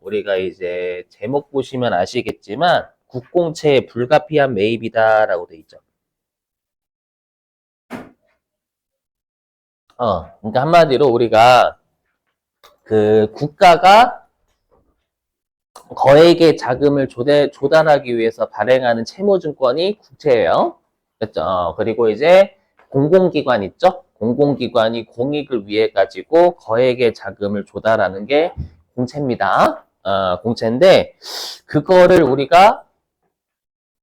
우리가 이제 제목 보시면 아시겠지만 국공채 불가피한 매입이다라고 돼 있죠. 어, 그러니까 한마디로 우리가 그 국가가 거액의 자금을 조대, 조달하기 위해서 발행하는 채무증권이 국채예요. 그렇죠? 어, 그리고 이제 공공기관 있죠? 공공기관이 공익을 위해 가지고 거액의 자금을 조달하는 게 공채입니다. 어, 공채인데 그거를 우리가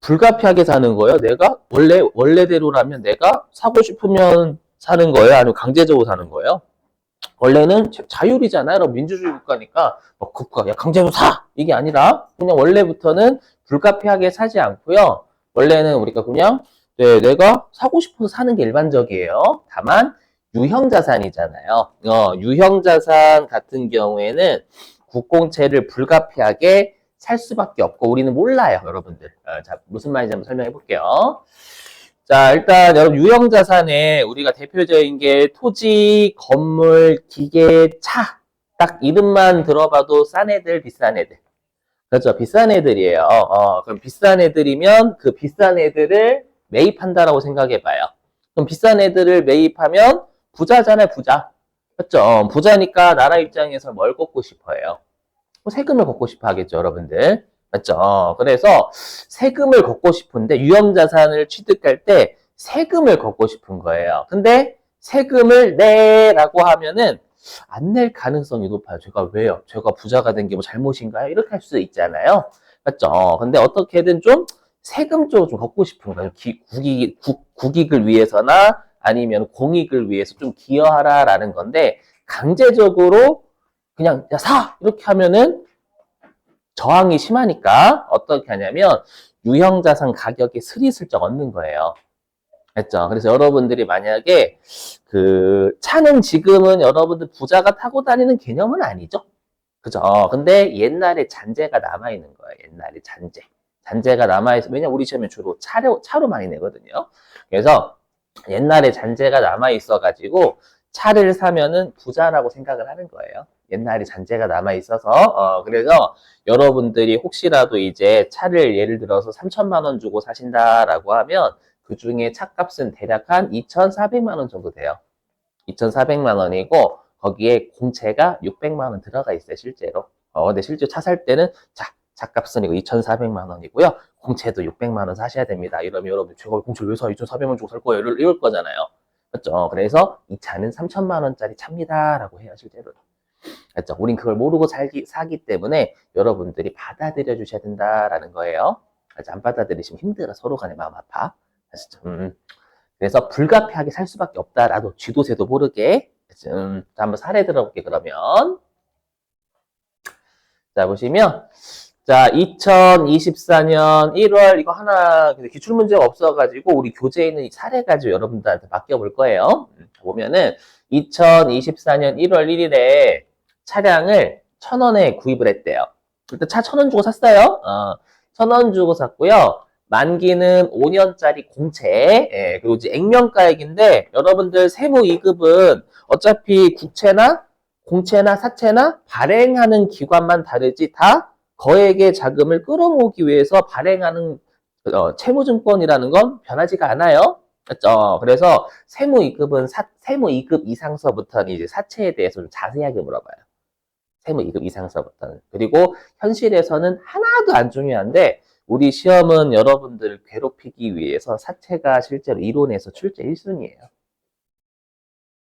불가피하게 사는 거예요. 내가 원래 원래대로라면 내가 사고 싶으면 사는 거예요, 아니면 강제적으로 사는 거예요? 원래는 자- 자율이잖아요. 여러분, 민주주의 국가니까 뭐 국가 야 강제로 사 이게 아니라 그냥 원래부터는 불가피하게 사지 않고요. 원래는 우리가 그냥 네, 내가 사고 싶어서 사는 게 일반적이에요. 다만 유형 자산이잖아요. 어, 유형 자산 같은 경우에는 국공채를 불가피하게 살 수밖에 없고 우리는 몰라요, 여러분들. 어, 자, 무슨 말인지 한번 설명해 볼게요. 자, 일단 여러분 유형 자산에 우리가 대표적인 게 토지, 건물, 기계, 차. 딱 이름만 들어봐도 싼 애들, 비싼 애들. 그렇죠. 비싼 애들이에요. 어, 그럼 비싼 애들이면 그 비싼 애들을 매입한다라고 생각해 봐요. 그럼 비싼 애들을 매입하면 부자잖아요, 부자. 그렇죠. 어, 부자니까 나라 입장에서 뭘 걷고 싶어해요? 뭐 세금을 걷고 싶어 하겠죠, 여러분들. 맞죠? 어, 그래서 세금을 걷고 싶은데 유형 자산을 취득할 때 세금을 걷고 싶은 거예요. 근데 세금을 내라고 하면은 안 낼 가능성이 높아요. 제가 왜요? 제가 부자가 된 게 뭐 잘못인가요? 이렇게 할 수 있잖아요. 맞죠? 어, 근데 어떻게든 좀 세금 쪽으로 좀 걷고 싶은 거예요. 기- 국익, 국, 국익을 위해서나 아니면 공익을 위해서 좀 기여하라라는 건데 강제적으로 그냥 야, 사! 이렇게 하면은 저항이 심하니까 어떻게 하냐면 유형자산 가격에 스리슬쩍 얻는 거예요. 했죠. 그래서 여러분들이 만약에 그 차는 지금은 여러분들 부자가 타고 다니는 개념은 아니죠. 그죠? 어, 근데 옛날에 잔재가 남아 있는 거예요. 옛날에 잔재. 잔재가 남아 있어. 왜냐 우리 시험에 주로 차로, 차로 많이 내거든요. 그래서 옛날에 잔재가 남아 있어가지고 차를 사면은 부자라고 생각을 하는 거예요. 옛날에 잔재가 남아 있어서. 어, 그래서 여러분들이 혹시라도 이제 차를 예를 들어서 3천만 원 주고 사신다라고 하면 그 중에 차값은 대략 한 2,400만 원 정도 돼요. 2,400만 원이고 거기에 공채가 600만 원 들어가 있어요, 실제로. 어, 근데 실제 차 살 때는 자, 차값은 이거 2,400만 원이고요. 공채도 600만 원 사셔야 됩니다. 이러면 여러분 제가 공채를 왜 사? 2,400만 원 주고 살 거예요. 이럴, 이럴 거잖아요. 맞죠? 그래서 이 차는 3천만 원짜리 차입니다라고 해요, 실제로. 그렇죠? 우린 그걸 모르고 살기, 사기 때문에 여러분들이 받아들여 주셔야 된다라는 거예요. 그래서 안 받아들이시면 힘들어. 서로 간에 마음 아파. 아시죠? 음. 그래서 불가피하게 살 수밖에 없다. 나도 쥐도새도 모르게. 그치? 음. 자, 한번 사례 들어볼게, 그러면. 자, 보시면. 자, 2024년 1월, 이거 하나, 근데 기출 문제가 없어가지고, 우리 교재에 있는 이 사례 가지고 여러분들한테 맡겨볼 거예요. 음, 보면은, 2024년 1월 1일에 차량을 천 원에 구입을 했대요. 일단 차 천 원 주고 샀어요. 어, 천원 주고 샀고요. 만기는 5년짜리 공채, 예, 그리고 이제 액면가액인데, 여러분들 세무 2급은 어차피 국채나 공채나 사채나 발행하는 기관만 다르지 다 거액의 자금을 끌어모으기 위해서 발행하는 어, 채무증권이라는 건 변하지가 않아요. 그렇죠? 그래서 세무 2급은 사, 세무 2급 이상서부터는 이제 사채에 대해서 좀 자세하게 물어봐요. 세무 2급 이상서부터는. 그리고 현실에서는 하나도 안 중요한데 우리 시험은 여러분들을 괴롭히기 위해서 사채가 실제로 이론에서 출제 1순위예요.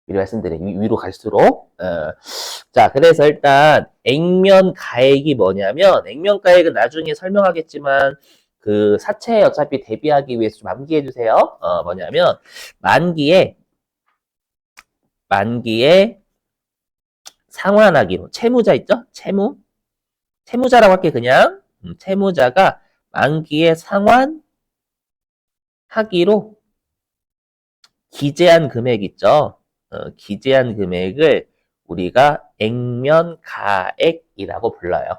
미리 말씀드린 위- 위로 갈수록 어. 자 그래서 일단 액면 가액이 뭐냐면 액면 가액은 나중에 설명하겠지만 그 사채에 어차피 대비하기 위해서 좀 암기해 주세요. 어 뭐냐면 만기에 만기에 상환하기로 채무자 있죠? 채무 채무자라고 할게 그냥 음, 채무자가 만기에 상환하기로 기재한 금액 있죠? 어, 기재한 금액을 우리가 액면 가액이라고 불러요.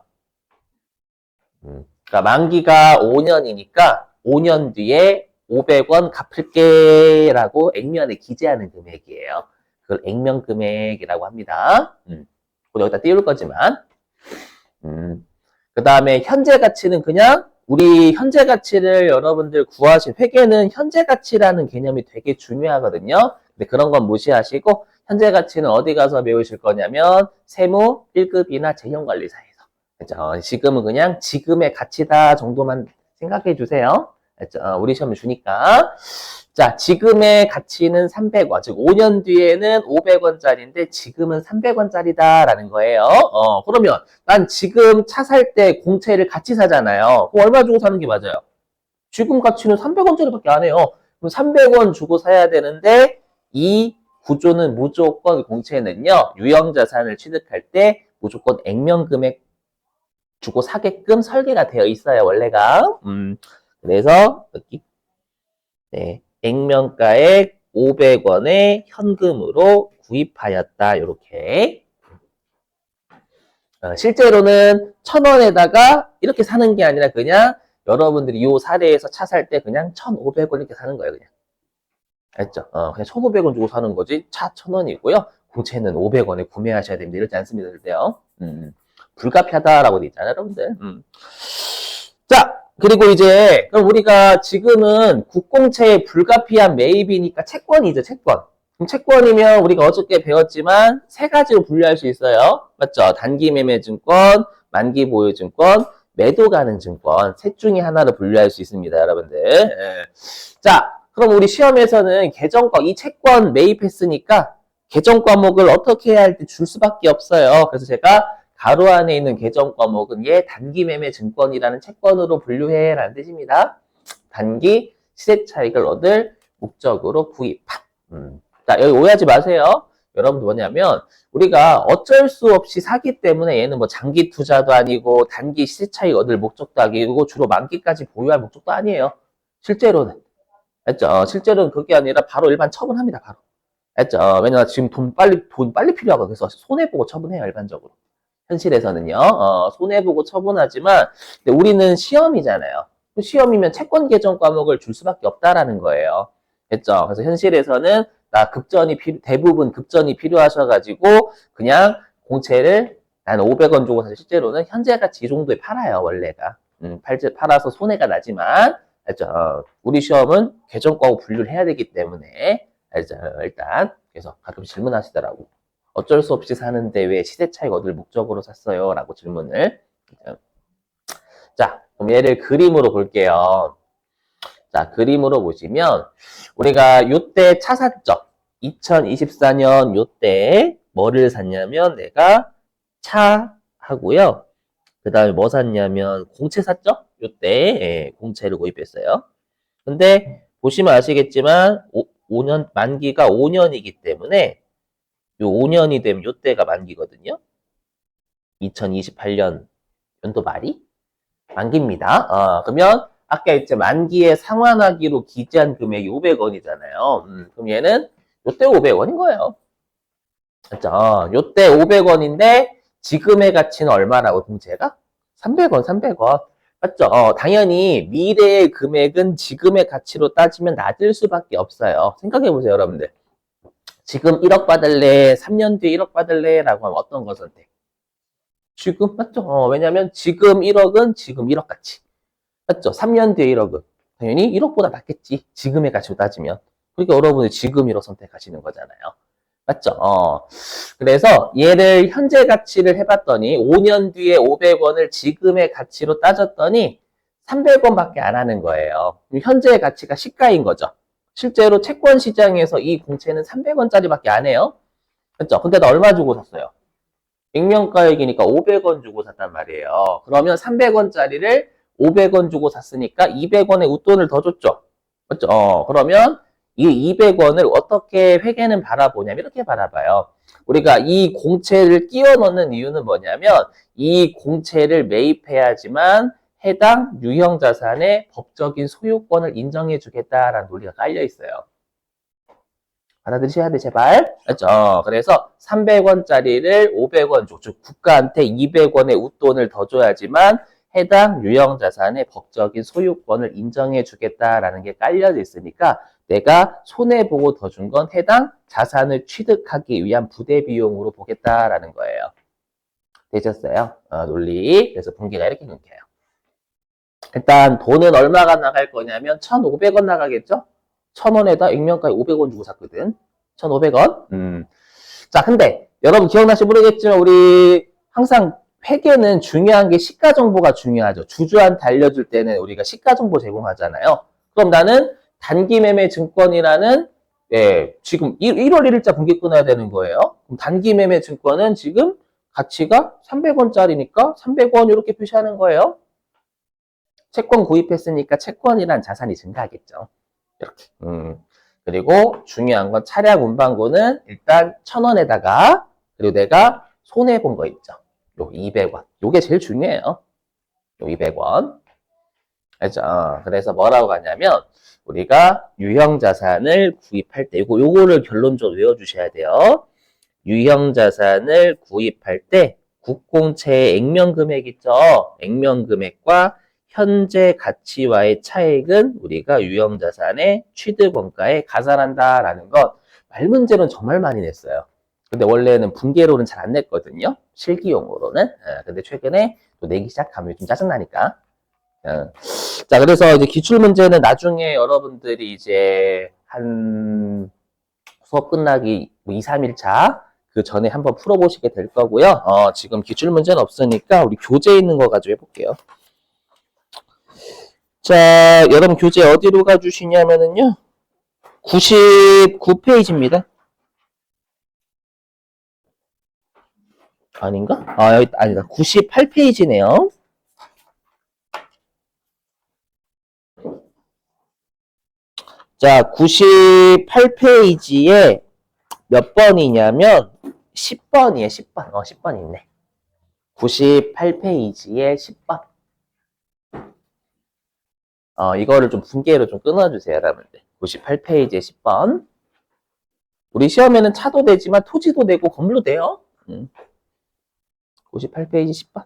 음, 그러니까 만기가 5년이니까 5년 뒤에 500원 갚을게 라고 액면에 기재하는 금액이에요. 그걸 액면 금액이라고 합니다. 음, 여기다 띄울 거지만 그 다음에 현재 가치는 그냥 우리 현재 가치를 여러분들 구하신 회계는 현재 가치라는 개념이 되게 중요하거든요. 근데 그런 건 무시하시고 현재 가치는 어디 가서 배우실 거냐면 세무 1급이나 재형관리사에서. 그죠? 지금은 그냥 지금의 가치다 정도만 생각해 주세요. 그죠? 어, 우리 시험을 주니까. 자, 지금의 가치는 300원. 즉, 5년 뒤에는 500원짜리인데 지금은 300원짜리다라는 거예요. 어, 그러면 난 지금 차 살 때 공채를 같이 사잖아요. 그럼 얼마 주고 사는 게 맞아요? 지금 가치는 300원짜리밖에 안 해요. 그럼 300원 주고 사야 되는데 이 구조는 무조건 공채는요. 유형 자산을 취득할 때 무조건 액면 금액 주고 사게끔 설계가 되어 있어요. 원래가. 음, 그래서 여기 네, 액면가액 500원에 현금으로 구입하였다. 이렇게. 어, 실제로는 1000원에다가 이렇게 사는 게 아니라 그냥 여러분들이 이 사례에서 차 살 때 그냥 1,500원 이렇게 사는 거예요, 그냥. 알죠? 어, 그냥 1,500원 주고 사는 거지. 차 1,000원이고요. 공채는 500원에 구매하셔야 됩니다. 이렇지 않습니다, 절대요. 음, 불가피하다라고 돼 있잖아요, 여러분들. 음. 자, 그리고 이제 그럼 우리가 지금은 국공채의 불가피한 매입이니까 채권이죠, 채권. 그럼 채권이면 우리가 어저께 배웠지만 세 가지로 분류할 수 있어요. 맞죠? 단기 매매 증권, 만기 보유 증권, 매도 가는 증권 셋 중에 하나로 분류할 수 있습니다, 여러분들. 예. 자, 그럼 우리 시험에서는 계정과 이 채권 매입했으니까 계정 과목을 어떻게 해야 할지 줄 수밖에 없어요. 그래서 제가 가로 안에 있는 계정 과목은 얘 단기 매매 증권이라는 채권으로 분류해라는 뜻입니다. 단기 시세 차익을 얻을 목적으로 구입함. 음. 자, 여기 오해하지 마세요. 여러분들 뭐냐면 우리가 어쩔 수 없이 사기 때문에 얘는 뭐 장기 투자도 아니고 단기 시세 차익 얻을 목적도 아니고 주로 만기까지 보유할 목적도 아니에요. 실제로는. 알죠? 어, 실제로는 그게 아니라 바로 일반 처분합니다. 바로. 알죠? 어, 왜냐면 지금 돈 빨리 돈 빨리 필요하거든요. 그래서 손해 보고 처분해요. 일반적으로. 현실에서는요. 어, 손해 보고 처분하지만 우리는 시험이잖아요. 시험이면 채권 계정 과목을 줄 수밖에 없다라는 거예요. 됐죠? 그래서 현실에서는 나 급전이 필요, 대부분 급전이 필요하셔가지고 그냥 공채를 한 500원 주고 사실 실제로는 현재 가치 이 정도에 팔아요 원래가 음, 팔, 팔아서 손해가 나지만 알죠? 어, 우리 시험은 계정과고 분류를 해야 되기 때문에 알죠? 일단 그래서 가끔 질문하시더라고 어쩔 수 없이 사는데 왜 시세 차익 얻을 목적으로 샀어요? 라고 질문을 자 그럼 얘를 그림으로 볼게요 자 그림으로 보시면 우리가 요때 차 샀죠 2024년 요때 뭐를 샀냐면 내가 차 하고요. 그 다음에 뭐 샀냐면 공채 샀죠? 요때 예, 공채를 구입했어요. 근데 보시면 아시겠지만 5, 년 만기가 5년이기 때문에 요 5년이 되면 요때가 만기거든요. 2028년 연도 말이 만기입니다. 어, 그러면 아까 했죠 만기에 상환하기로 기재한 금액이 500원이잖아요. 음, 그럼 얘는 요때 500원인 거예요. 그죠? 요때 500원인데 지금의 가치는 얼마라고 공제가? 300원, 300원. 맞죠? 어, 당연히 미래의 금액은 지금의 가치로 따지면 낮을 수밖에 없어요. 생각해 보세요, 여러분들. 지금 1억 받을래, 3년 뒤에 1억 받을래? 라고 하면 어떤 거 선택? 지금? 맞죠? 어, 왜냐면 지금 1억은 지금 1억 가치. 맞죠? 3년 뒤에 1억은. 당연히 1억보다 낮겠지. 지금의 가치로 따지면. 그러니까 여러분이 지금 1억 선택하시는 거잖아요. 맞죠? 어. 그래서 얘를 현재 가치를 해봤더니 5년 뒤에 500원을 지금의 가치로 따졌더니 300원밖에 안 하는 거예요. 현재의 가치가 시가인 거죠. 실제로 채권 시장에서 이 공채는 300원짜리밖에 안 해요. 그렇죠? 근데 나 얼마 주고 샀어요? 액면가액이니까 500원 주고 샀단 말이에요. 그러면 300원짜리를 500원 주고 샀으니까 200원의 웃돈을 더 줬죠. 맞죠? 어, 그러면 이 200원을 어떻게 회계는 바라보냐면 이렇게 바라봐요. 우리가 이 공채를 끼워 넣는 이유는 뭐냐면 이 공채를 매입해야지만 해당 유형 자산의 법적인 소유권을 인정해 주겠다라는 논리가 깔려 있어요. 알아들으셔야 돼, 제발. 맞죠? 그래서 300원짜리를 500원 줘. 즉, 국가한테 200원의 웃돈을 더 줘야지만 해당 유형 자산의 법적인 소유권을 인정해 주겠다라는 게 깔려져 있으니까 내가 손해보고 더 준 건 해당 자산을 취득하기 위한 부대 비용으로 보겠다라는 거예요. 되셨어요. 어, 논리. 그래서 분기가 이렇게 끊겨요. 일단 돈은 얼마가 나갈 거냐면 1,500원 나가겠죠? 1,000원에다 액면가에 500원 주고 샀거든. 1,500원. 음. 자, 근데 여러분 기억나시 모르겠지만 우리 항상 회계는 중요한 게 시가 정보가 중요하죠. 주주한테 알려줄 때는 우리가 시가 정보 제공하잖아요. 그럼 나는 단기 매매 증권이라는 예, 지금 1, 1월 1일자 분기 끊어야 되는 거예요. 그럼 단기 매매 증권은 지금 가치가 300원짜리니까 300원 이렇게 표시하는 거예요. 채권 구입했으니까 채권이란 자산이 증가하겠죠. 이렇게. 음. 그리고 중요한 건 차량 운반고는 일단 1000원에다가 그리고 내가 손해 본 거 있죠. 요 200원. 요게 제일 중요해요. 요 200원. 알죠? 어, 그래서 뭐라고 하냐면 우리가 유형 자산을 구입할 때 요거 요거를 결론적으로 외워 주셔야 돼요. 유형 자산을 구입할 때 국공채의 액면 금액 있죠? 액면 금액과 현재 가치와의 차액은 우리가 유형 자산의 취득 원가에 가산한다라는 것 말 문제로는 정말 많이 냈어요. 근데 원래는 분계로는 잘 안 냈거든요. 실기용으로는. 예, 근데 최근에 또 내기 시작하면 좀 짜증나니까. 어. 자, 그래서 이제 기출 문제는 나중에 여러분들이 이제 한 수업 끝나기 뭐 2, 3일 차 그 전에 한번 풀어보시게 될 거고요. 어, 지금 기출 문제는 없으니까 우리 교재 있는 거 가지고 해볼게요. 자, 여러분 교재 어디로 가주시냐면은요. 99페이지입니다. 아닌가? 아, 여기, 아니다. 98페이지네요. 자, 98페이지에 몇 번이냐면 10번이에요, 10번. 어, 10번 있네. 98페이지에 10번. 어, 이거를 좀 분계로 좀 끊어주세요, 여러분들. 98페이지에 10번. 우리 시험에는 차도 되지만 토지도 되고 건물도 돼요. 음. 58페이지 10번.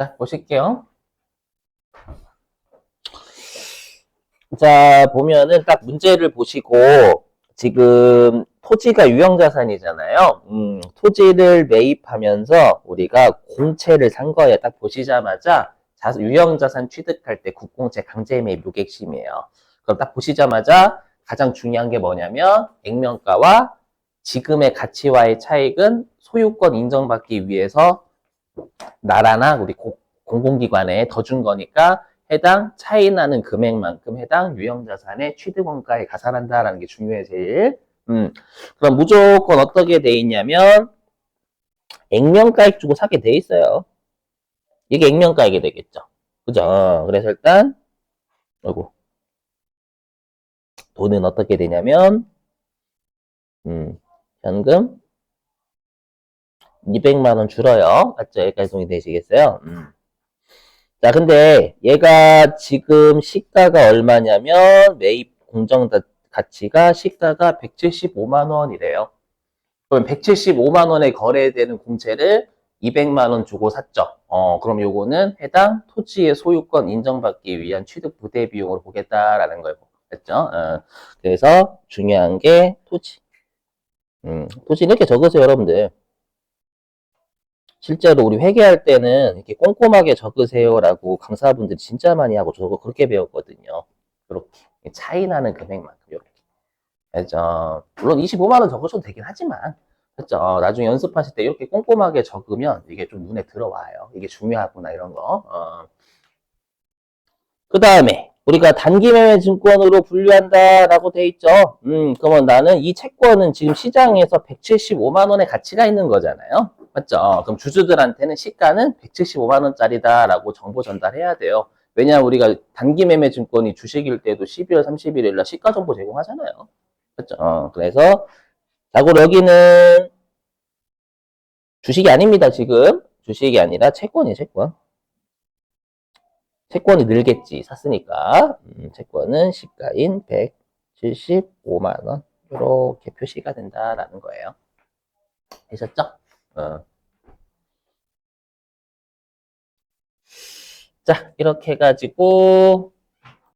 자, 보실게요. 자, 보면은 딱 문제를 보시고, 지금 토지가 유형자산이잖아요. 음, 토지를 매입하면서 우리가 공채를 산 거예요. 딱 보시자마자 자- 유형자산 취득할 때 국공채 강제 매입 요게 핵심이에요. 그럼 딱 보시자마자 가장 중요한 게 뭐냐면 액면가와 지금의 가치와의 차익은 소유권 인정받기 위해서 나라나 우리 고- 공공기관에 더 준 거니까 해당 차이 나는 금액만큼 해당 유형 자산의 취득 원가에 가산한다라는 게 중요해 제일. 음, 그럼 무조건 어떻게 돼 있냐면 액면가액 주고 사게 돼 있어요. 이게 액면가액이 되겠죠. 그죠? 그래서 일단 아이고 돈은 어떻게 되냐면 음, 현금 200만 원 줄어요. 맞죠? 여기까지 동의 되시겠어요? 음. 자, 근데 얘가 지금 시가가 얼마냐면 매입 공정 가- 가치가 시가가 175만 원이래요. 그럼 175만 원에 거래되는 공채를 200만 원 주고 샀죠. 어, 그럼 요거는 해당 토지의 소유권 인정받기 위한 취득 부대 비용으로 보겠다라는 걸 보겠죠. 어, 그래서 중요한 게 토지. 음, 토지 이렇게 적으세요, 여러분들. 실제로 우리 회계할 때는 이렇게 꼼꼼하게 적으세요라고 강사분들이 진짜 많이 하고 저도 그렇게 배웠거든요. 이렇게 차이 나는 금액만큼 이렇게. 그죠? 물론 25만 원 적으셔도 되긴 하지만 그죠? 나중에 연습하실 때 이렇게 꼼꼼하게 적으면 이게 좀 눈에 들어와요. 이게 중요하구나 이런 거. 어. 그 다음에 우리가 단기 매매 증권으로 분류한다라고 돼 있죠. 음, 그러면 나는 이 채권은 지금 시장에서 175만 원의 가치가 있는 거잖아요. 맞죠? 그럼 주주들한테는 시가는 175만 원짜리다라고 정보 전달해야 돼요. 왜냐하면 우리가 단기 매매 증권이 주식일 때도 12월 31일 날 시가 정보 제공하잖아요. 맞죠? 어, 그래서 자고 여기는 주식이 아닙니다, 지금. 주식이 아니라 채권이에요, 채권. 채권이 늘겠지, 샀으니까. 음, 채권은 시가인 175만 원. 이렇게 표시가 된다라는 거예요. 되셨죠? 어. 자, 이렇게 해가지고,